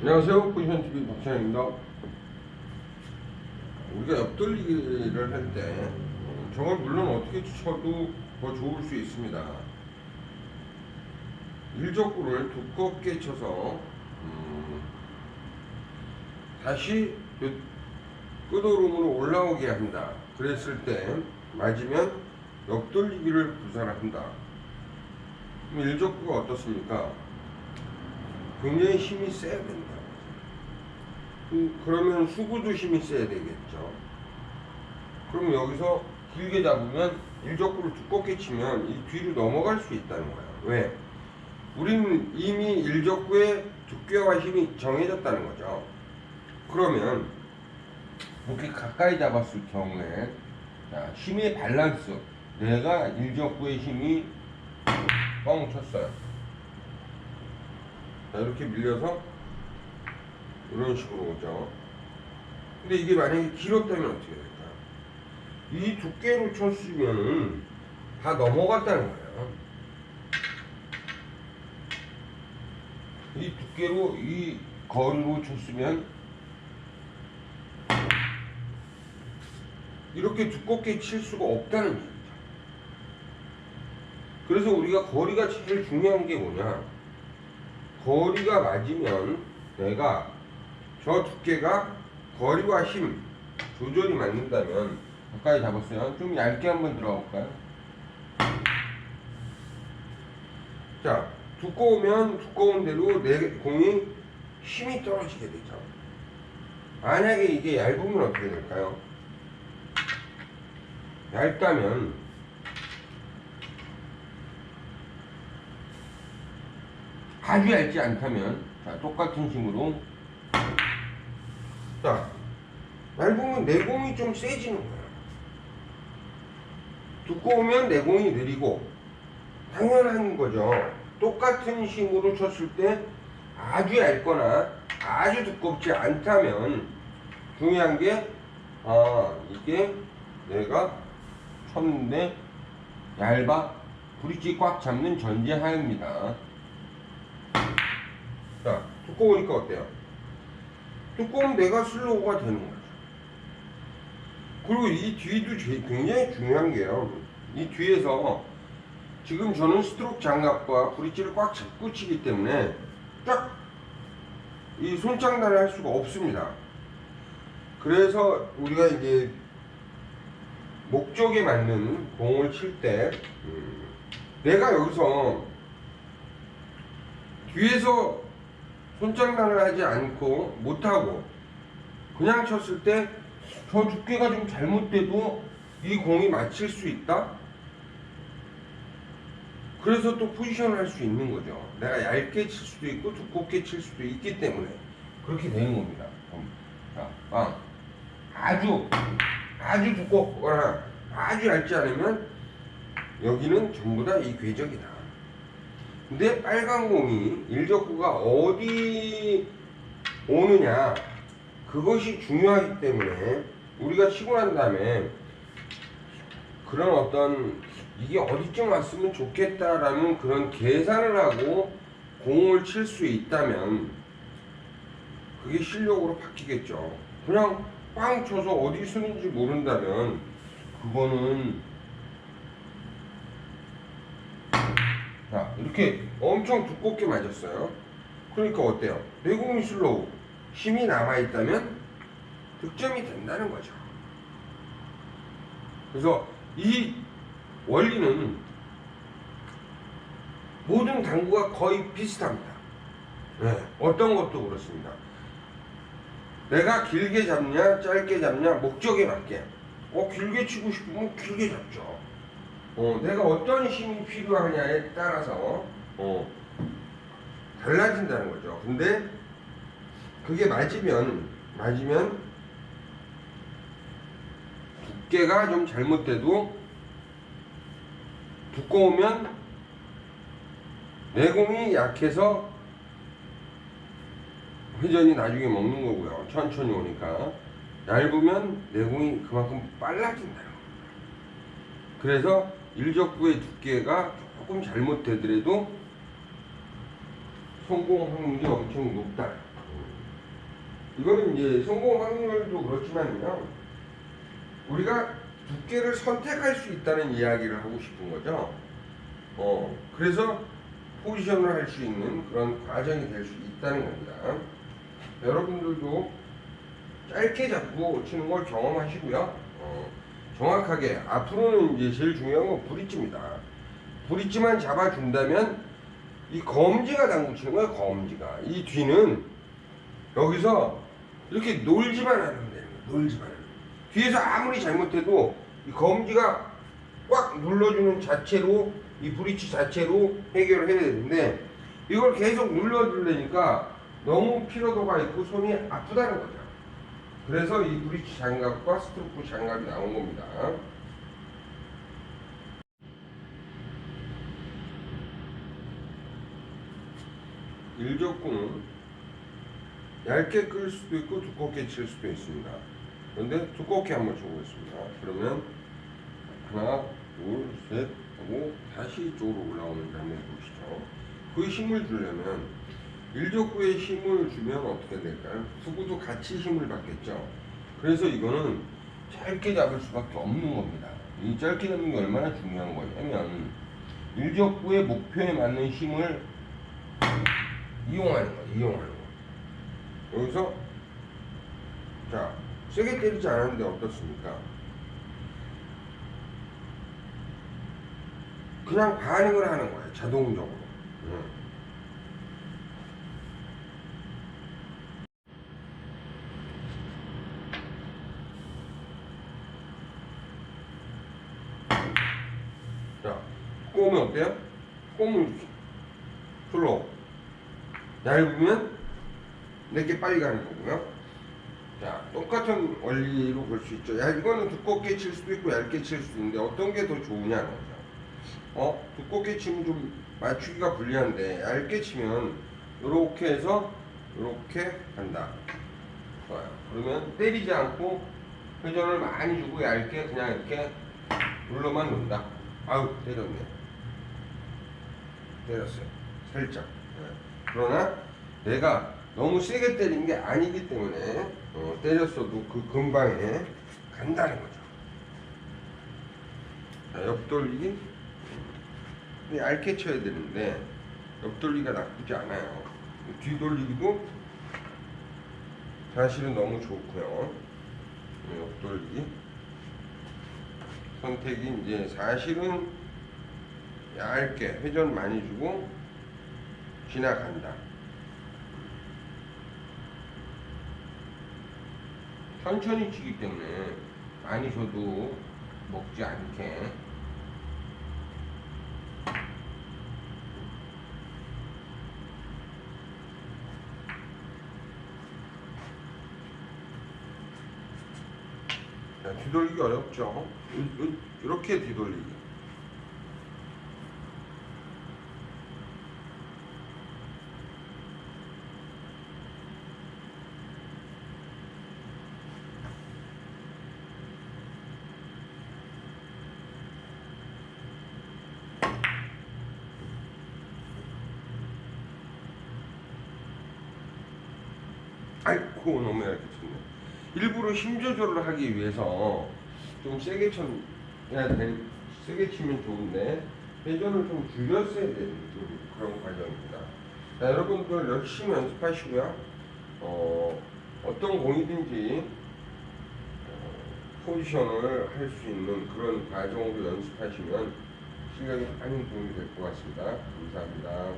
안녕하세요. 포지션TV 박찬입니다. 우리가 옆돌리기를 할때 저걸 물론 어떻게 쳐도 더 좋을 수 있습니다. 일적구를 두껍게 쳐서 음, 다시 그 끄도름으로 올라오게 한다. 그랬을 때 맞으면 옆돌리기를 구사한다. 그럼 일적구가 어떻습니까? 굉장히 힘이 세야 된다. 그- 그러면 수구도 힘이 세야 되겠죠. 그럼 여기서 길게 잡으면 일적구를 두껍게 치면 이 뒤로 넘어갈 수 있다는 거예요. 왜? 우리는 이미 일적구의 두께와 힘이 정해졌다는 거죠. 그러면 이렇게 가까이 잡았을 경우에 자, 힘의 밸런스 내가 일적구의 힘이 뻥 쳤어요. 자, 이렇게 밀려서 이런 식으로 오죠. 근데 이게 만약에 길었다면 어떻게 될까요? 이 두께로 쳤으면 다 넘어갔다는 거예요. 이 두께로 이 거리로 쳤으면 이렇게 두껍게 칠 수가 없다는 얘기죠. 그래서 우리가 거리가 제일 중요한 게 뭐냐? 거리가 맞으면 내가 저 두께가 거리와 힘 조절이 맞는다면 가까이 잡았어요. 좀 얇게 한번 들어가 볼까요? 자, 두꺼우면 두꺼운 대로 내 공이 힘이 떨어지게 되죠. 만약에 이게 얇으면 어떻게 될까요? 얇다면 아주 얇지 않다면 자, 똑같은 힘으로 자 얇으면 내공이 좀 세지는 거예요. 두꺼우면 내공이 느리고 당연한 거죠. 똑같은 힘으로 쳤을 때 아주 얇거나 아주 두껍지 않다면 중요한 게 아, 이게 내가 쳤는데 얇아 브릿지 꽉 잡는 전제하입니다. 자, 두꺼우니까 어때요? 두꺼우면 내가 슬로우가 되는 거죠. 그리고 이 뒤도 제- 굉장히 중요한 게요. 이 뒤에서 지금 저는 스트로크 장갑과 브릿지를 꽉 잡고 치기 때문에 딱 이 손장단을 할 수가 없습니다. 그래서 우리가 이제 목적에 맞는 공을 칠때 음, 내가 여기서 뒤에서 손장난을 하지 않고 못하고 그냥 쳤을 때 저 두께가 좀 잘못돼도 이 공이 맞힐 수 있다? 그래서 또 포지션을 할 수 있는 거죠. 내가 얇게 칠 수도 있고 두껍게 칠 수도 있기 때문에 그렇게 되는 겁니다. 음. 자, 빵. 아주 아주 두껍거나 아주 얇지 않으면 여기는 전부 다 이 궤적이다. 근데 빨간 공이 일적구가 어디 오느냐 그것이 중요하기 때문에 우리가 치고 난 다음에 그런 어떤 이게 어디쯤 왔으면 좋겠다라는 그런 계산을 하고 공을 칠 수 있다면 그게 실력으로 바뀌겠죠. 그냥 빵 쳐서 어디 쓰는지 모른다면 그거는 자 이렇게 엄청 두껍게 맞았어요. 그러니까 어때요? 내공이 슬로우 힘이 남아 있다면 득점이 된다는 거죠. 그래서 이 원리는 모든 당구가 거의 비슷합니다. 네, 어떤 것도 그렇습니다. 내가 길게 잡냐, 짧게 잡냐, 목적에 맞게. 어, 길게 치고 싶으면 길게 잡죠. 어, 내가 어떤 힘이 필요하냐에 따라서, 어, 달라진다는 거죠. 근데, 그게 맞으면, 맞으면, 두께가 좀 잘못돼도, 두꺼우면, 내공이 약해서 회전이 나중에 먹는 거고요. 천천히 오니까. 얇으면 내공이 그만큼 빨라진다는 겁니다. 그래서 일적구의 두께가 조금 잘못되더라도 성공 확률이 엄청 높다. 이거는 이제 성공 확률도 그렇지만요. 우리가 두께를 선택할 수 있다는 이야기를 하고 싶은 거죠. 어, 그래서 포지션을 할 수 있는 그런 과정이 될 수 있다는 겁니다. 여러분들도 짧게 잡고 치는 걸 경험하시고요. 어, 정확하게 앞으로는 이제 제일 중요한 건 브릿지입니다. 브릿지만 잡아준다면 이 검지가 당구 치는 거예요. 검지가 이 뒤는 여기서 이렇게 놀지만 않으면 거예요. 놀지만. 뒤에서 아무리 잘못해도 이 검지가 꽉 눌러주는 자체로 이 브릿지 자체로 해결을 해야 되는데 이걸 계속 눌러주려니까 너무 피로도가 있고 손이 아프다는 거죠. 그래서 이 브릿지 장갑과 스트로크 장갑이 나온 겁니다. 일적구는 얇게 끌 수도 있고 두껍게 칠 수도 있습니다. 그런데 두껍게 한번 쳐보겠습니다. 그러면 하나, 둘, 셋 하고 다시 이쪽으로 올라오는 장면 보시죠. 그 힘을 주려면 일적구에 힘을 주면 어떻게 될까요? 투구도 같이 힘을 받겠죠. 그래서 이거는 짧게 잡을 수밖에 없는 겁니다. 이 짧게 잡는 게 얼마나 중요한 거냐면 일적구의 목표에 맞는 힘을 이용하는 거, 이용하는 거. 여기서 자 세게 때리지 않았는데 어떻습니까? 그냥 반응을 하는 거예요, 자동적으로. 응. 자, 꼬우면 어때요? 꼬우면 슬로우. 얇으면 내게 빨리 가는 거고요. 자, 똑같은 원리로 볼 수 있죠. 야, 이거는 두껍게 칠 수도 있고 얇게 칠 수도 있는데 어떤 게 더 좋으냐는 거죠. 어, 두껍게 치면 좀 맞추기가 불리한데 얇게 치면 이렇게 해서 이렇게 간다. 좋아요. 그러면 때리지 않고 회전을 많이 주고 얇게 그냥 이렇게 눌러만 놓는다. 아우 때렸네. 때렸어요. 살짝. 네. 그러나 내가 너무 세게 때린 게 아니기 때문에 어, 때렸어도 그 근방에 간다는 거죠. 자, 옆돌리기 근데 얇게 쳐야 되는데 옆돌리기가 나쁘지 않아요. 뒤돌리기도 사실은 너무 좋고요. 네, 옆돌리기 선택이 이제 사실은 얇게 회전 많이 주고 지나간다. 천천히 치기 때문에 많이 줘도 먹지 않게 자, 뒤돌리기 어렵죠? 이렇게 뒤돌리기. 아이고 너무 얇게 쳤네. 일부러 힘 조절을 하기 위해서 좀 세게 쳐야 돼. 세게 치면 좋은데 회전을 좀 줄였어야 되는 좀 그런 과정입니다. 자, 여러분들 열심히 연습하시고요. 어, 어떤 공이든지 어, 포지션을 할 수 있는 그런 과정으로 연습하시면 실력이 많이 도움이 될 것 같습니다. 감사합니다.